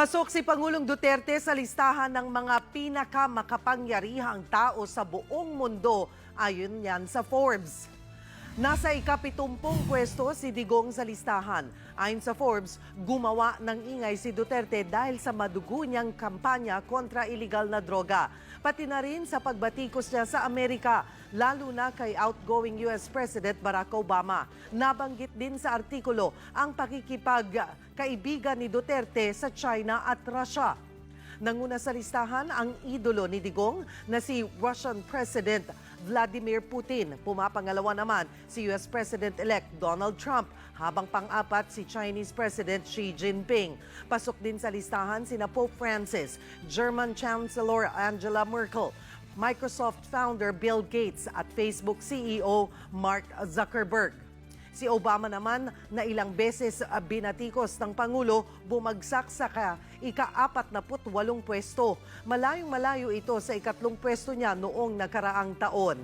Pasok si Pangulong Duterte sa listahan ng mga pinakamakapangyarihang tao sa buong mundo ayon yan sa Forbes. Nasa ikapitumpong pwesto si Digong sa listahan. Ayon sa Forbes, gumawa ng ingay si Duterte dahil sa madugo niyang kampanya kontra iligal na droga. Pati na rin sa pagbatikos niya sa Amerika, lalo na kay outgoing US President Barack Obama. Nabanggit din sa artikulo ang pakikipagkaibigan ni Duterte sa China at Russia. Nanguna sa listahan ang idolo ni Digong na si Russian President Vladimir Putin. Pumapangalawa naman si US President-elect Donald Trump habang pang-apat si Chinese President Xi Jinping. Pasok din sa listahan sina Pope Francis, German Chancellor Angela Merkel, Microsoft founder Bill Gates at Facebook CEO Mark Zuckerberg. Si Obama naman na ilang beses ah, binatikos ng Pangulo bumagsak sa ka, ika-apat na walong pwesto. Malayong malayo ito sa ikatlong pwesto niya noong nakaraang taon.